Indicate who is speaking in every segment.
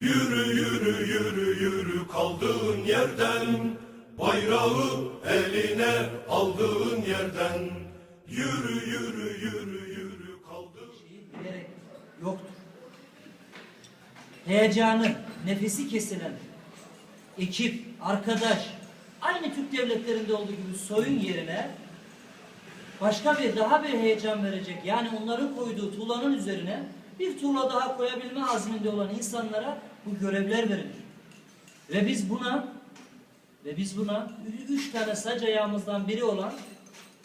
Speaker 1: Yürü yürü yürü yürü kaldığın yerden Bayrağı eline aldığın yerden Yürü yürü yürü yürü kaldığın
Speaker 2: gerek yoktur. Heyecanı, nefesi kesilen ekip, arkadaş, aynı Türk devletlerinde olduğu gibi soyun yerine başka bir daha bir heyecan verecek yani onların koyduğu tuğlanın üzerine bir tuğla daha koyabilme azminde olan insanlara bu görevler verilir. Ve biz buna ve biz buna üç tane sac ayağımızdan biri olan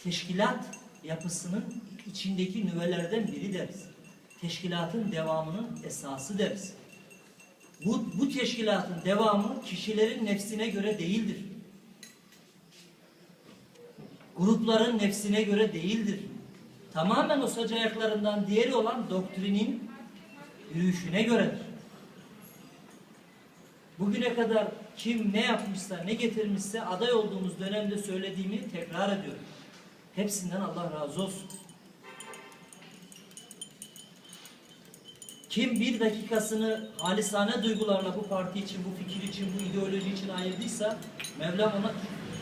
Speaker 2: teşkilat yapısının içindeki nüvelerden biri deriz. Teşkilatın devamının esası deriz. Bu, bu teşkilatın devamı kişilerin nefsine göre değildir. Grupların nefsine göre değildir. Tamamen o sac ayaklarından diğeri olan doktrinin yürüyüşüne göredir. Bugüne kadar kim ne yapmışsa, ne getirmişse aday olduğumuz dönemde söylediğimi tekrar ediyorum. Hepsinden Allah razı olsun. Kim bir dakikasını halisane duygularla bu parti için, bu fikir için, bu ideoloji için ayırdıysa Mevlam ona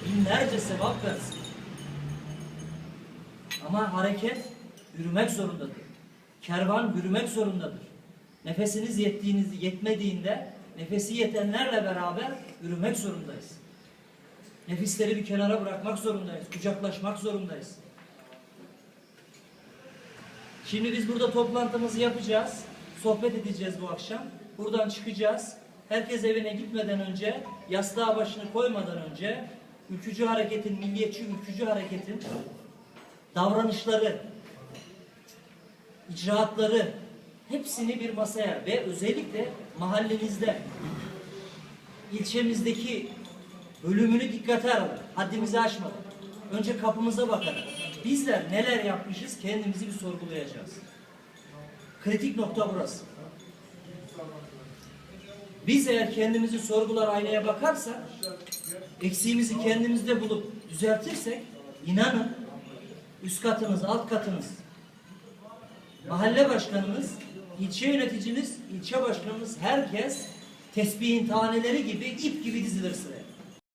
Speaker 2: binlerce sevap versin. Ama hareket yürümek zorundadır. Kervan yürümek zorundadır. Nefesiniz yettiğiniz yetmediğinde nefesi yetenlerle beraber yürümek zorundayız. Nefisleri bir kenara bırakmak zorundayız. Kucaklaşmak zorundayız. Şimdi biz burada toplantımızı yapacağız. Sohbet edeceğiz bu akşam. Buradan çıkacağız. Herkes evine gitmeden önce, yastığa başını koymadan önce ülkücü hareketin, milliyetçi ülkücü hareketin davranışları, icraatları hepsini bir masaya ve özellikle mahallenizde, ilçemizdeki bölümünü dikkate alın. Haddimizi aşmadan. Önce kapımıza bakarak. Bizler neler yapmışız kendimizi bir sorgulayacağız. Kritik nokta burası. Biz eğer kendimizi sorgular aynaya bakarsak, eksiğimizi kendimizde bulup düzeltirsek, inanın üst katınız, alt katınız, mahalle başkanınız, ilçe yöneticiniz, ilçe başkanınız, herkes tesbihin taneleri gibi ip gibi dizilir sıraya.